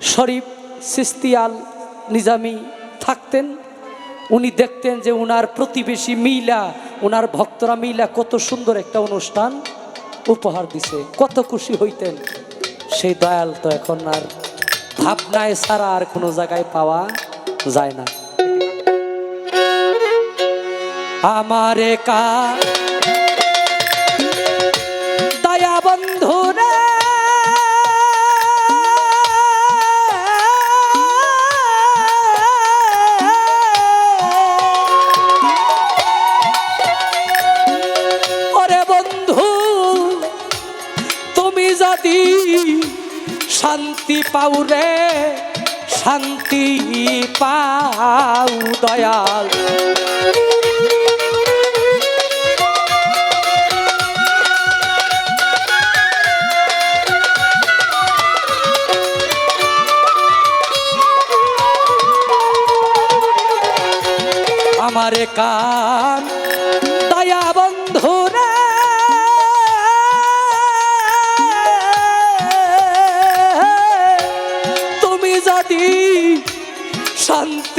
শরীফ সিস্তিয়াল নিজামি থাকতেন। উনি দেখতেন যে উনার প্রতিবেশী মিলা, উনার ভক্তরা মিলা কত সুন্দর একটা অনুষ্ঠান উপহার দিছে, কত খুশি হইতেন। সেই দয়াল তো এখন আর ভাবনায় ছাড়া আর কোনো জায়গায় পাওয়া যায় না। আমারে কা দয়া বন্ধু শান্তি পাও রে শান্তি পাও দয়াল। আমারে কান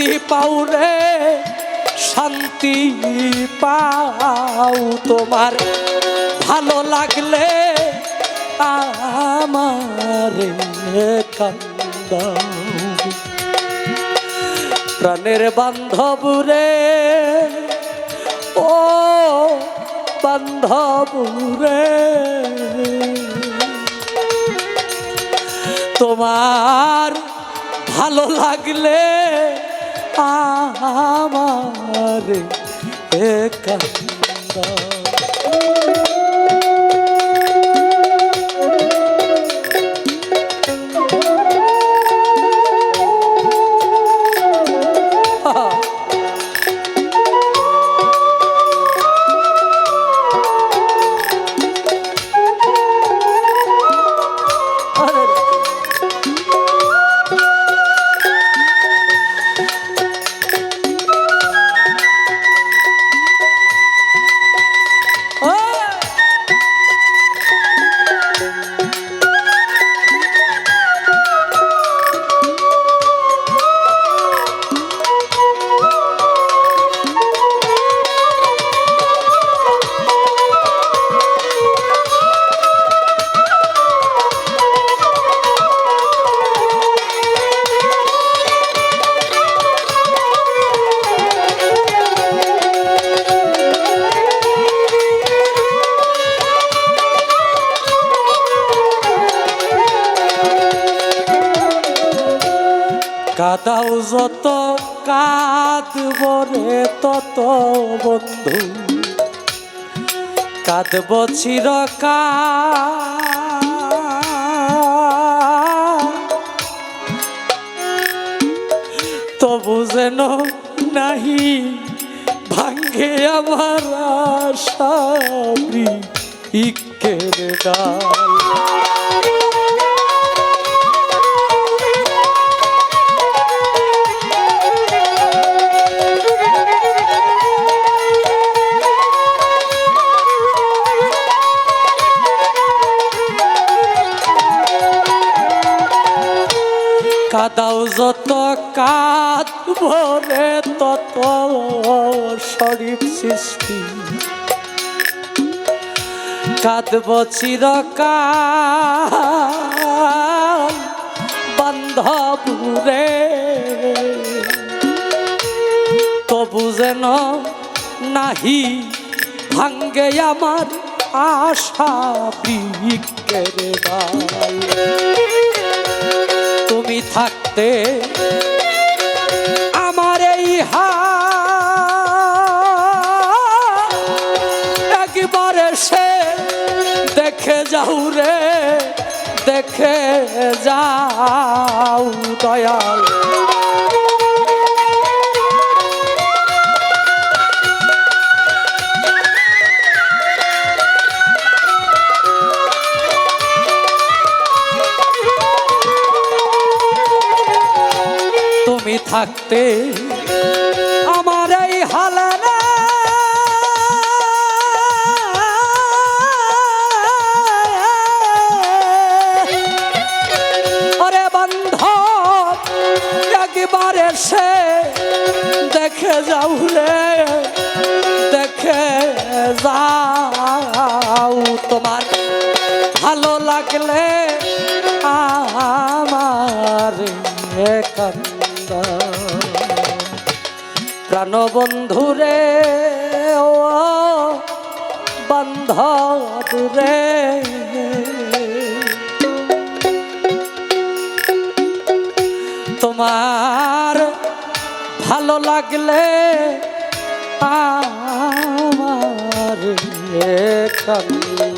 শান্তি পাও রে, শান্তি পাও তোমার। ভালো লাগলে আমারে কান্দাও। প্রাণের বান্ধব রে, ও বান্ধব রে। তোমার ভালো লাগলে আমার একান্ত। কাদাও যত কাঁদব রে তত বন্ধু। কাঁদব চিরকা তবু যেন নাহি ভাঙ্গে আমার আশা ইকের ডাল। যত কাত ভরে তত শরীফ সৃষ্টি। কাঁদব চিরকাল বান্ধব রে তবু যেন নাহি ভাঙ্গে আমার আশা বৃক্ষের ডাল তুমি থাকতে আমার এই হাত একবার সে দেখে যাও রে দেখে যাও দয়াল। থাকতে আমার এই হালে রে ওরে বন্ধ একবার এসে দেখে যাও রে, দেখে যাও তোমার। ভালো লাগলে আমার কান্দা প্রাণবন্ধুরে ও বান্ধব রে তোমার ভালো লাগলে আমার কান্দা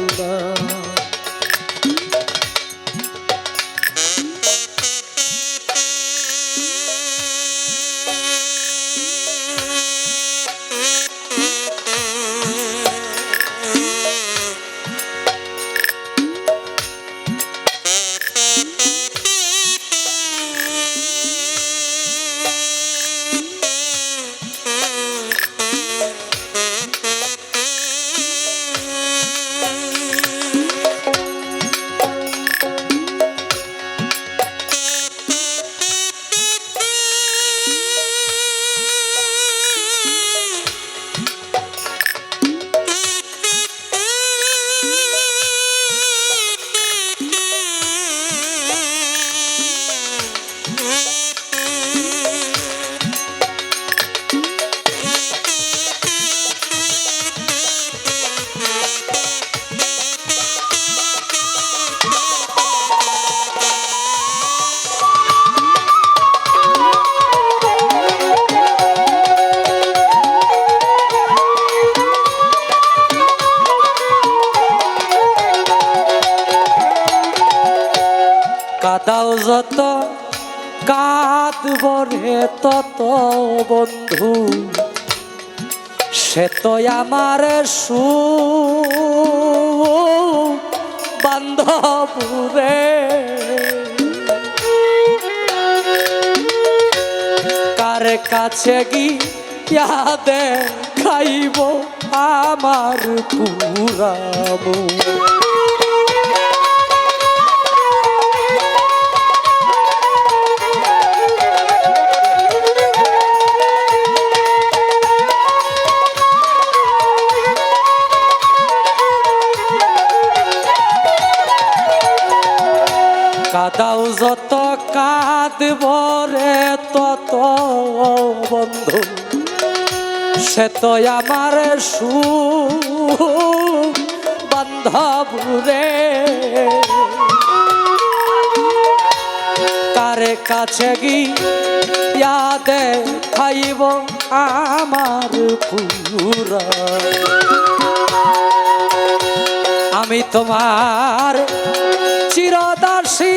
যত কাঁদব রে তত বন্ধু, সে তো আমার সু বান্ধব কার কাছে গিয়া খাইব আমার পুরাবো? যত কাঁদব রে, তত বন্ধু। সে তো আমার সু বান্ধব রে। কারে কাছে গিয়াদে খাইব আমার পুরা। আমি তোমার চিরদাসী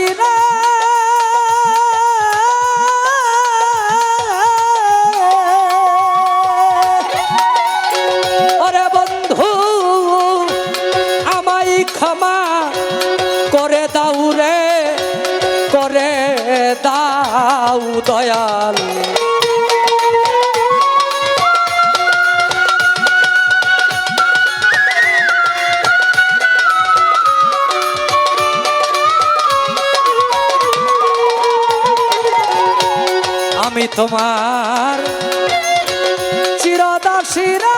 আমি তোমার চিরদাসীরা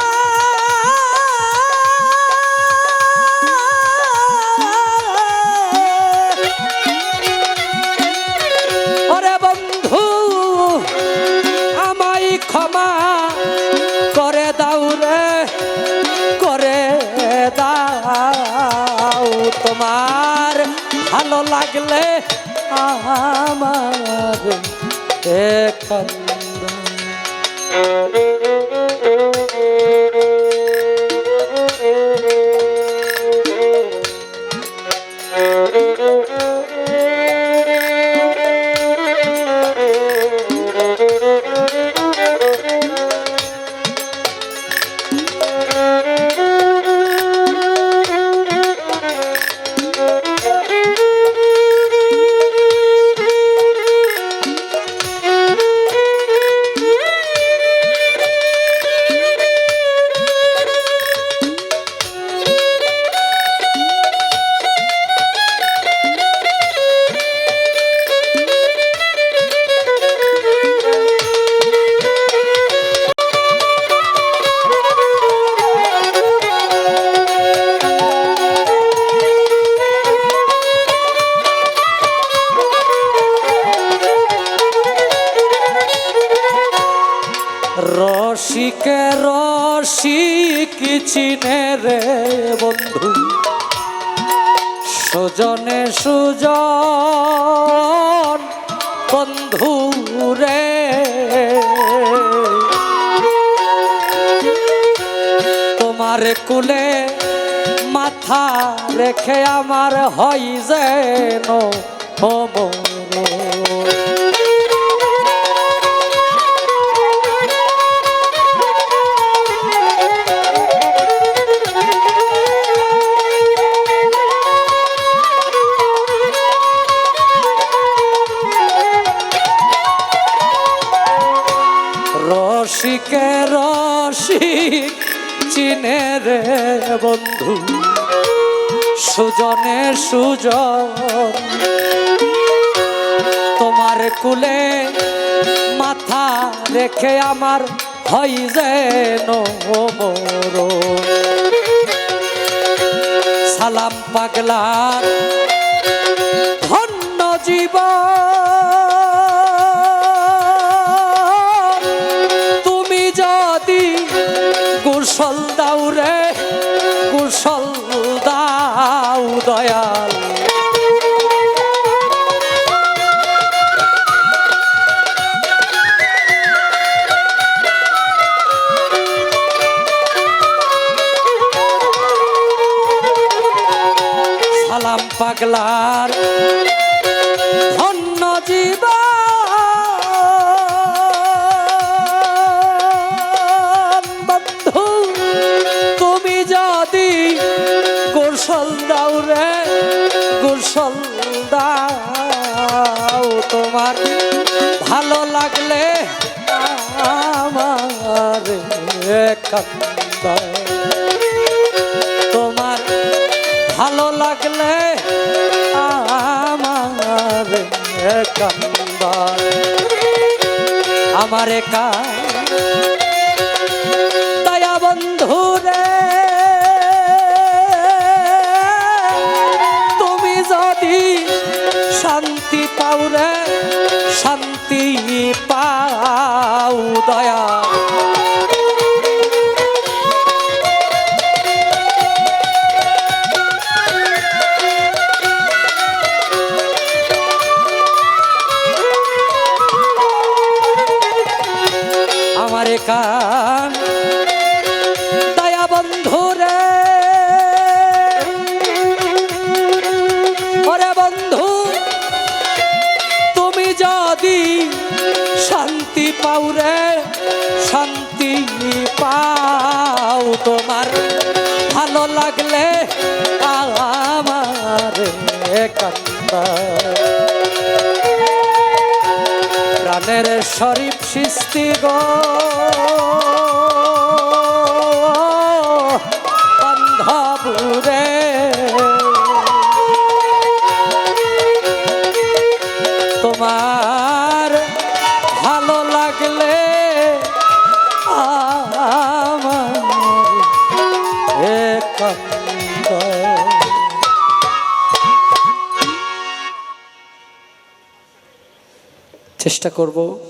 ওরে বন্ধু ক্ষমা করে দাও রে, করে দাও। তোমার ভালো লাগলে আমার কান্দা সুজনে সুজন বন্ধু রে তোমার কুলে মাথা রেখে আমার হয় যেন অমর রসিকে রসিক চিনে রে বন্ধু। সুজনে সুজন, তোমার কুলে মাথা রেখে আমার হয় মোর সালাম পাগলার ধন্য জীবন। পাগলার ধন্য জীবন বন্ধু, তুমি যদি গোসল দাও রে, গোসল দাও। তোমার ভালো লাগলে আমার কান্দা ভালো লাগলে আমার আমার কা দয়া বন্ধু রে, তুমি যদি শান্তি পাও রে, শান্তি পাও দয়া। কান। দয়া বন্ধু রে। ওরে বন্ধু, তুমি যদি শান্তি পাও রে, শান্তি পাও তোমার। ভালো লাগলে আমার কান্দা প্রাণের শরীফ সৃষ্টি গো। বান্ধবুরে চেষ্টা করব।